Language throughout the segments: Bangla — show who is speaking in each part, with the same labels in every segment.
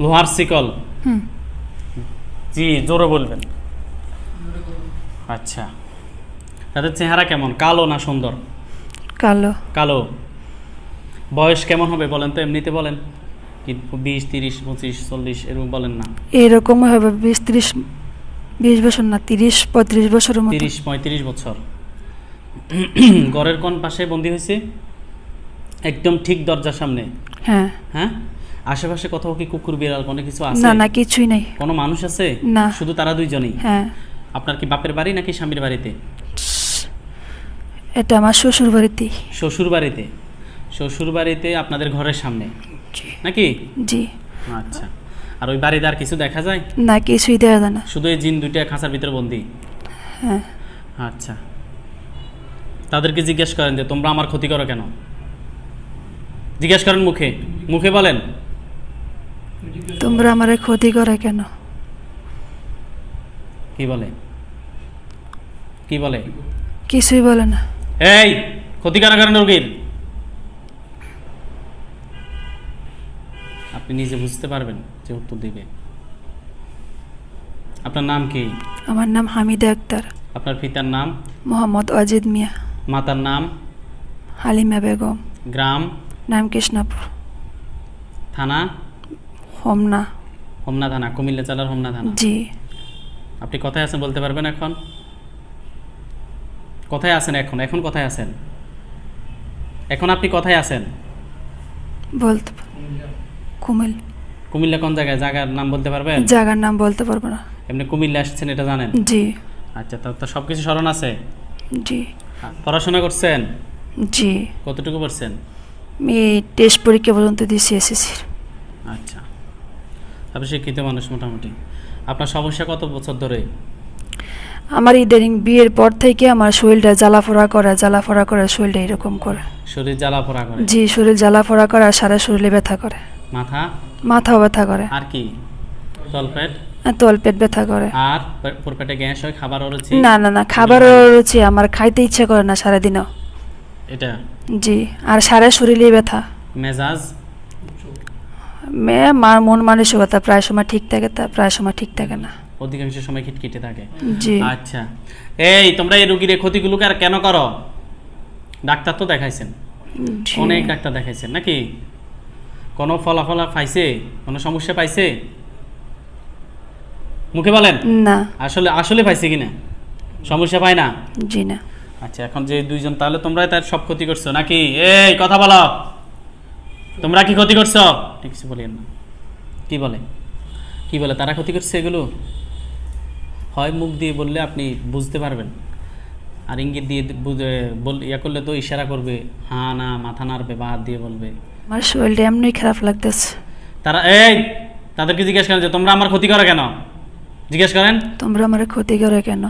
Speaker 1: লোহার শিকল জি জোরে বলবেন। আচ্ছা। তাদের চেহারা কেমন? কালো না সুন্দর?
Speaker 2: কালো।
Speaker 1: কালো। বয়স কেমন হবে বলেন তো? এমনিতে বলেন। কি বিশ তিরিশ পঁচিশ চল্লিশ এরকম বলেন না।
Speaker 2: এরকম হবে বিশ ত্রিশ বিশ বছর না তিরিশ পঁয়ত্রিশ বছরের মতো।
Speaker 1: তিরিশ পঁয়ত্রিশ বছর। ঘরের কোন পাশে বন্দি হয়েছে? একদম ঠিক দরজার সামনে।
Speaker 2: হ্যাঁ।
Speaker 1: হ্যাঁ? আশেপাশে কোথাও কি কুকুর বিড়াল কোনো কিছু আছে?
Speaker 2: না না কিছুই নাই।
Speaker 1: কোনো মানুষ আছে?
Speaker 2: না।
Speaker 1: শুধু তারা দুইজনই?
Speaker 2: হ্যাঁ।
Speaker 1: আপনার কি বাপের বাড়ি নাকি স্বামীর বাড়িতে?
Speaker 2: এটা আমার শ্বশুর বাড়িতেই
Speaker 1: শ্বশুর বাড়িতে? শ্বশুর বাড়িতে আপনাদের ঘরের সামনে? নাকি?
Speaker 2: জি।
Speaker 1: আচ্ছা। আর ওই বাড়িতে আর কিছু দেখা যায়?
Speaker 2: না কিছুই দেখা যায় না।
Speaker 1: শুধু এই জিন দুইটা খাঁচার ভিতরে বন্দি?
Speaker 2: হ্যাঁ।
Speaker 1: আচ্ছা। তাদেরকে জিজ্ঞেস করেন যে তোমরা আমার ক্ষতি করো কেন? জিজ্ঞেস করেন মুখে। মুখে বলেন
Speaker 2: তোমরা আমার ক্ষতি করে কেন?
Speaker 1: কি বলে? কি বলে?
Speaker 2: কিছুই বলে না।
Speaker 1: এই ক্ষতি কেন করেন রোগীর? আপনি নিজে বুঝতে পারবেন যে উত্তর দিবে। আপনার নাম কি?
Speaker 2: আমার নাম হামিদা আক্তার।
Speaker 1: আপনার পিতার নাম?
Speaker 2: মোহাম্মদ অজিদ মিয়া।
Speaker 1: মাতার নাম?
Speaker 2: হালিমা বেগম।
Speaker 1: গ্রাম?
Speaker 2: নাম কৃষ্ণপুর।
Speaker 1: থানা?
Speaker 2: হোমনা।
Speaker 1: হোমনা থানা কুমিল্লা জেলার হোমনা থানা?
Speaker 2: জি।
Speaker 1: আপনি কোথায় আছেন বলতে পারবেন এখন? কোথায় আছেন এখন? এখন কোথায় আছেন? এখন আপনি কোথায় আছেন?
Speaker 2: বলতে কুমিল
Speaker 1: কুমিল্লা কোন জায়গায়? জায়গার নাম বলতে পারবেন?
Speaker 2: জায়গার নাম বলতে পারব না।
Speaker 1: এমনি কুমিল্লা আসছেন এটা জানেন?
Speaker 2: জি।
Speaker 1: আচ্ছা তো তো সব কিছু স্মরণ আছে?
Speaker 2: জি।
Speaker 1: পড়াশোনা করছেন?
Speaker 2: জি।
Speaker 1: কতটুকু করছেন
Speaker 2: আমি টেস্ট পরীক্ষা পর্যন্ত দিয়েছি এসএসসির।
Speaker 1: আচ্ছা। আপনি শিক্ষিত মানুষ মোটামুটি। আপনার সমস্যা কত বছর ধরে?
Speaker 2: আমার ইদানিং বিয়ের পর থেকে আমার শরীরটা জ্বালাফোড়া করে জ্বালাফোড়া করে শরীরটা এরকম করে।
Speaker 1: শরীর জ্বালা পোড়া করে?
Speaker 2: জি শরীর জ্বালাফোড়া করে আর সারা শরীরে ব্যথা করে।
Speaker 1: মাথা?
Speaker 2: মাথাও ব্যথা করে।
Speaker 1: আর কি? তলপেট?
Speaker 2: তলপেট ব্যথা করে।
Speaker 1: আর পেটে গ্যাস হয় খাবার অরুচি?
Speaker 2: না না না খাবারও রুচি আমার খাইতে ইচ্ছে করে না সারাদিনও।
Speaker 1: এটা?
Speaker 2: জি আর সারা শরীরে ব্যথা।
Speaker 1: মেজাজ?
Speaker 2: মেয়ে মার মন মানসিকতা প্রায় সময় ঠিক থাকে তা প্রায় সময় ঠিক থাকে না।
Speaker 1: অধিকাংশ সময় খিটখিটে থাকে।
Speaker 2: জি।
Speaker 1: আচ্ছা। এই তোমরা এই রুগীর এই ক্ষতিগুলোকে আর কেন করো? ডাক্তার তো দেখাইছেন।
Speaker 2: জি।
Speaker 1: অনেক ডাক্তার দেখাইছেন নাকি? কোনো ফলাফল পাইছে? কোনো সমস্যা পাইছে? মুখে বলেন।
Speaker 2: না।
Speaker 1: আসলে আসলে পাইছে কিনা সমস্যা পায় না?
Speaker 2: জি না।
Speaker 1: আচ্ছা এখন যে দুইজন তাহলে তোমরা তার সব ক্ষতি করছ নাকি? এই কথা বলো। তোমরা কি ক্ষতি করছ? ঠিক কিছু বলেন না। কি বলে? কি বলে? তারা ক্ষতি করছে এগুলো? হয় মুখ দিয়ে বললে আপনি বুঝতে পারবেন। আর ইঙ্গিত দিয়ে বুঝে বল ইয়া করলে তো ইশারা করবে। হা না মাথা নাড়বে বা হাত দিয়ে বলবে।
Speaker 2: আমার শরীরটা এমনি খারাপ লাগতেছে।
Speaker 1: তারা এই তাদেরকে জিজ্ঞেস করেন যে তোমরা আমার ক্ষতি করো কেন? জিজ্ঞেস করেন।
Speaker 2: তোমরা আমার ক্ষতি করে কেন?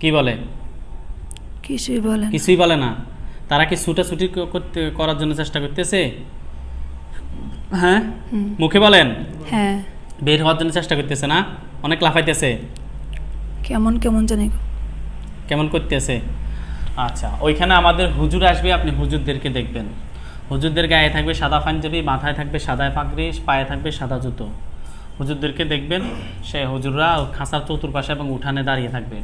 Speaker 1: কি বলে?
Speaker 2: কিছুই বলেন
Speaker 1: কিছুই বলে না। তারা কি ছুটাছুটি করতে করার জন্য চেষ্টা করতেছে? হ্যাঁ? মুখে বলেন।
Speaker 2: হ্যাঁ।
Speaker 1: বের হওয়ার জন্য চেষ্টা করতেছে না? অনেক লাফাইতেছে।
Speaker 2: কেমন কেমন জানি।
Speaker 1: কেমন করতেছে? আচ্ছা ওইখানে আমাদের হুজুর আসবে আপনি হুজুরদেরকে দেখবেন। হুজুরদের গায়ে থাকবে সাদা পাঞ্জাবি মাথায় থাকবে সাদা পাগড়ি পায়ে থাকবে সাদা জুতো। হুজুরদেরকে দেখবেন সে হুজুররা খাঁচার চতুর্পাশে এবং উঠানে দাঁড়িয়ে থাকবে।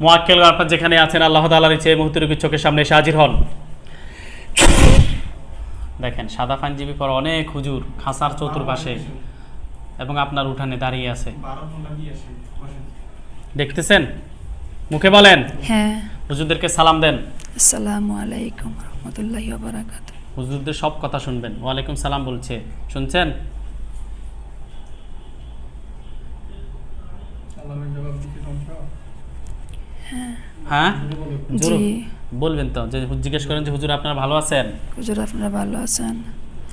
Speaker 1: মোয়াক্কেল আপনার যেখানে আছেন আল্লাহ তালার ইচ্ছে এই মুহূর্তে চোখের সামনে এসে হাজির হন। দেখেন সাদা পাঞ্জাবি পর অনেক হুজুর খাঁচার চতুর্পাশে এবং আপনার উঠানে দাঁড়িয়ে আছে। দেখতেছেন? মুখে বলেন।
Speaker 2: হ্যাঁ।
Speaker 1: হুজুরদেরকে সালাম দেন।
Speaker 2: আসসালামু আলাইকুম রহমতুল্লাহ বারাকাত
Speaker 1: হুজুরদের সব কথা শুনবেন। ওয়ালাইকুম সালাম বলছে। শুনছেন? হ্যাঁ জোরে
Speaker 2: জি।
Speaker 1: বলবেন তো যে জিজ্ঞেস করেন যে হুজুর আপনারা ভালো আছেন?
Speaker 2: হুজুর আপনারা ভালো আছেন?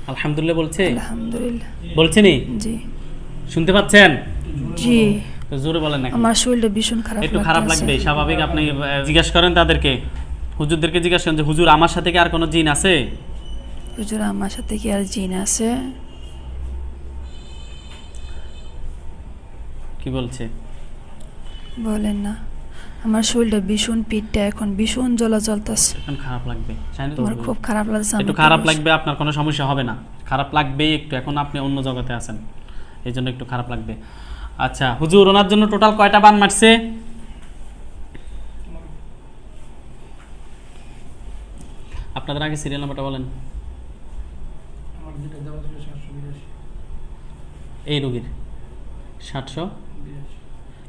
Speaker 1: আলহামদুলিল্লাহ বলছে।
Speaker 2: আলহামদুলিল্লাহ।
Speaker 1: বলছেনি?
Speaker 2: জি।
Speaker 1: শুনতে পাচ্ছেন?
Speaker 2: জি।
Speaker 1: জোরে বলেন না
Speaker 2: আমার শরীরটা ভীষণ খারাপ
Speaker 1: একটু খারাপ লাগবে স্বাভাবিক আপনি জিজ্ঞেস করেন তাদেরকে। হুজুরদেরকে জিজ্ঞাসা করেন যে হুজুর আমার সাথে কি আর কোনো জিন আছে?
Speaker 2: হুজুর আমার সাথে কি আর জিন আছে?
Speaker 1: কি বলছে?
Speaker 2: বলেন না। আমার শরীরটা ভীষণ পিঠটা এখন ভীষণ জ্বলা জ্বলতেছে।
Speaker 1: এখন খারাপ লাগবে
Speaker 2: আমার খুব খারাপ লাগছে
Speaker 1: একটু খারাপ লাগবে আপনার কোনো সমস্যা হবে না। খারাপ লাগবেই একটু এখন আপনি অন্য জগতে আছেন। এই জন্য একটু খারাপ লাগবে। আচ্ছা হুজুর ওনার জন্য টোটাল কয়টা বান মারছে? আপনাদের আগে সিরিয়াল নাম্বারটা বলেন। এই রোগীর। সাতশো?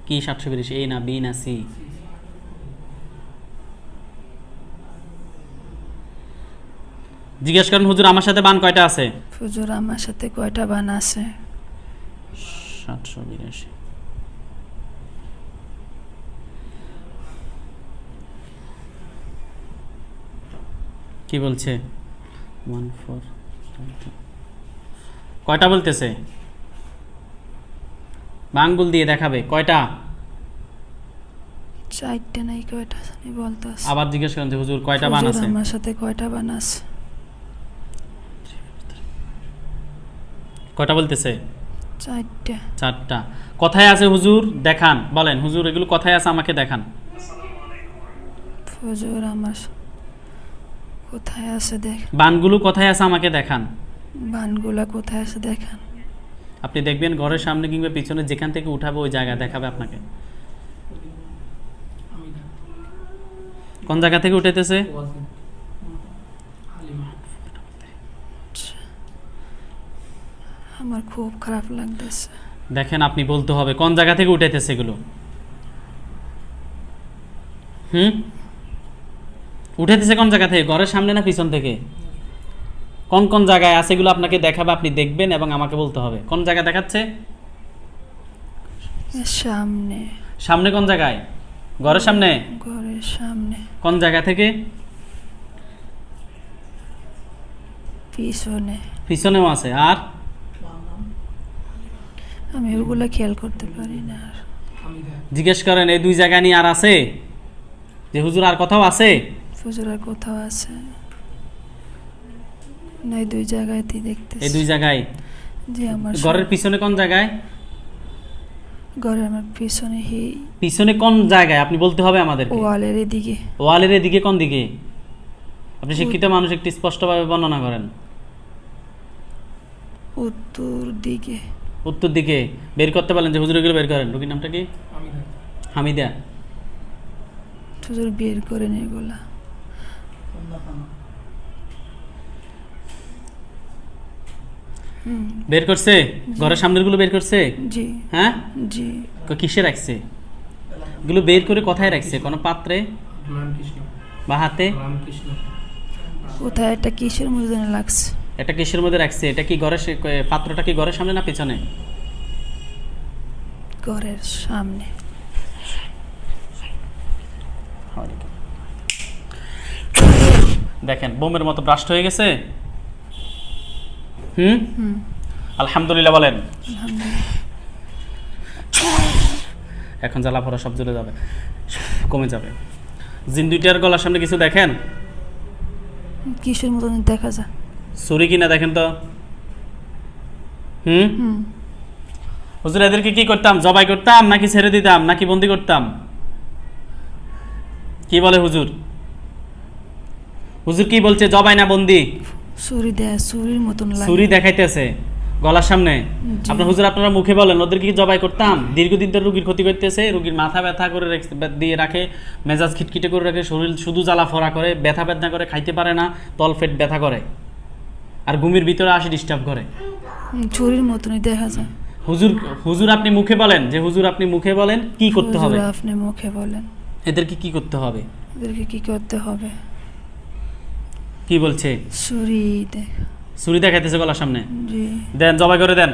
Speaker 1: কি সাতশো বিরাশি? এই না বি না সি। জিজ্ঞেস করেন হুজুর আমার সাথে বান কয়টা আছে?
Speaker 2: হুজুর আমার সাথে কয়টা বান আছে?
Speaker 1: সাতশো বিরাশি। কি বলছে? ওয়ান ফোর কয়টা বলতেছে? বাঙ্গুল দিয়ে দেখাবে কয়টা?
Speaker 2: চারটে নাই কয়টা জানি বলতেছে
Speaker 1: আবার জিজ্ঞেস করেন হুজুর কয়টা বান আছে?
Speaker 2: আমার সাথে কয়টা বান আছে?
Speaker 1: কয়টা বলতেছে?
Speaker 2: চারটে।
Speaker 1: চারটা। কথায় আছে হুজুর দেখান। বলেন হুজুর এগুলো কথায় আছে আমাকে দেখান।
Speaker 2: হুজুর আমার কোথায় আছে দেখ।
Speaker 1: বানগুলো কথায় আছে আমাকে দেখান।
Speaker 2: বানগুলা কোথায় আছে দেখান।
Speaker 1: আপনি দেখবেন ঘরের সামনে কিংবা পিছনে যেখান থেকে উঠাবে ওই জায়গা দেখাবে আপনাকে। কোন জায়গা থেকে উঠাইতেছে
Speaker 3: ওয়াজিন হালিমা
Speaker 2: আমার খুব খারাপ লাগতেছে।
Speaker 1: দেখেন আপনি বলতে হবে কোন জায়গা থেকে উঠাইতেছে এগুলো? হুম? উঠাইতেছে কোন জায়গা থেকে ঘরের সামনে না পিছন থেকে? কোন কোন জায়গায় আছে এগুলো আপনাকে দেখাবে আপনি দেখবেন এবং আমাকে বলতে হবে। কোন জায়গায় দেখাচ্ছে?
Speaker 2: সামনে।
Speaker 1: সামনে কোন জায়গায়? ঘরের সামনে?
Speaker 2: ঘরের সামনে।
Speaker 1: কোন জায়গা থেকে?
Speaker 2: পিছনে।
Speaker 1: পিছনেও আছে। আর?
Speaker 2: আমি ওগুলা খেয়াল করতে পারি না আর।
Speaker 1: জিজ্ঞেস করেন এই দুই জায়গা নিয়ে আর আছে? যে হুজুর আর কোথাও আছে?
Speaker 2: হুজুর আর কোথাও আছে? না এই দুই জায়গাতেই দেখতেছি।
Speaker 1: এই দুই জায়গায়?
Speaker 2: যে আমার
Speaker 1: ঘরের পিছনে কোন জায়গায়?
Speaker 2: ঘরের আমার পিছনে হি
Speaker 1: পিছনে কোন জায়গায়? আপনি বলতে হবে আমাদের
Speaker 2: ওয়ালের এদিকে।
Speaker 1: ওয়ালের এদিকে কোন দিকে? আপনি শিক্ষিত মানুষ একটি স্পষ্টভাবে বর্ণনা করেন।
Speaker 2: উত্তর দিকে।
Speaker 1: উত্তর দিকে বের করতে পারলেন যে হুজুর এগুলো বের করেন। রুগীর নামটা কি? হামিদা।
Speaker 2: হুজুর বের করেন এগুলা। হুম।
Speaker 1: বের করছে? ঘরের সামনেরগুলো বের করছে?
Speaker 2: জি।
Speaker 1: হ্যাঁ?
Speaker 2: জি।
Speaker 1: কিসে রাখছে? এগুলো বের করে কোথায় রাখছে? কোনো পাত্রে? বা হাতে?
Speaker 2: কোথায়? একটা কিসের মধ্যে লাগছে?
Speaker 1: এটা কিসের মধ্যে রাখছে? এটা কি ঘরের পাত্রটা কি ঘরের সামনে না পিছনে?
Speaker 2: ঘরের সামনে।
Speaker 1: দেখেন বোমের মতো ব্রাস্ট হয়ে গেছে। হুম?
Speaker 2: হুম।
Speaker 1: আলহামদুলিল্লাহ বলেন। এখন জ্বালা পড়া সব জুড়ে যাবে। কমে যাবে। জিন দুইটার গলার সামনে কিছু দেখেন?
Speaker 2: কিসের মতন দেখা যায়?
Speaker 1: ছুরি কিনা দেখেন তো। হুম? হুজুর এদেরকে কি করতাম? জবাই করতাম নাকি ছেড়ে দিতাম নাকি বন্দি করতাম? কি বলে হুজুর? হুজুর কি বলছে? জবাই না বন্দি?
Speaker 2: ছুরি দেয় ছুরির মতন লাগে।
Speaker 1: ছুরি দেখাইতেছে গলার সামনে। আপনার হুজুর আপনারা মুখে বলেন ওদেরকে কি জবাই করতাম? দীর্ঘদিন ধরে রুগীর ক্ষতি করতেছে রুগীর মাথা ব্যথা করে দিয়ে রাখে মেজাজ খিটখিটে করে রাখে শরীর শুধু জ্বালা ফোড়া করে ব্যথা বেদনা করে খাইতে পারে না তল পেট ব্যথা করে। আর ঘুমের ভিতরে আসে ডিস্টার্ব করে।
Speaker 2: ছুরির মতনই দেখা যায়।
Speaker 1: হুজুর হুজুর আপনি মুখে বলেন যে হুজুর আপনি মুখে বলেন কি করতে হবে?
Speaker 2: হুজুর, আপনি মুখে বলেন।
Speaker 1: এদেরকে কি করতে হবে?
Speaker 2: এদেরকে কি করতে হবে?
Speaker 1: কি বলছে?
Speaker 2: ছুরি দেখ
Speaker 1: ছুরি দেখাইতেছে গলার সামনে।
Speaker 2: জি।
Speaker 1: দেন জবাই করে দেন।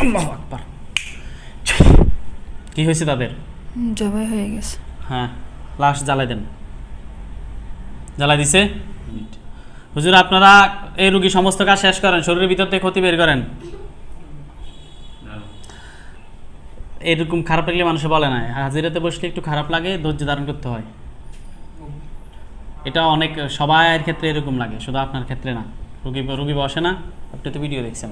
Speaker 1: আল্লাহু আকবার। কি হয়েছে তাদের?
Speaker 2: জবাই হয়ে গেছে।
Speaker 1: হ্যাঁ লাশ জ্বালাই দেন। জ্বালাই দিছে? হুজুর আপনারা এই রুগী সমস্ত কাজ শেষ করেন শরীরের ভিতর থেকে ক্ষতি বের করেন? এরকম খারাপ লাগলে মানুষে বলে না হাজিরাতে বসলে একটু খারাপ লাগে ধৈর্য ধারণ করতে হয়। এটা অনেক সবার ক্ষেত্রে এরকম লাগে শুধু আপনার ক্ষেত্রে না। রুগী রুগী বসে না আপনি তো ভিডিও দেখছেন।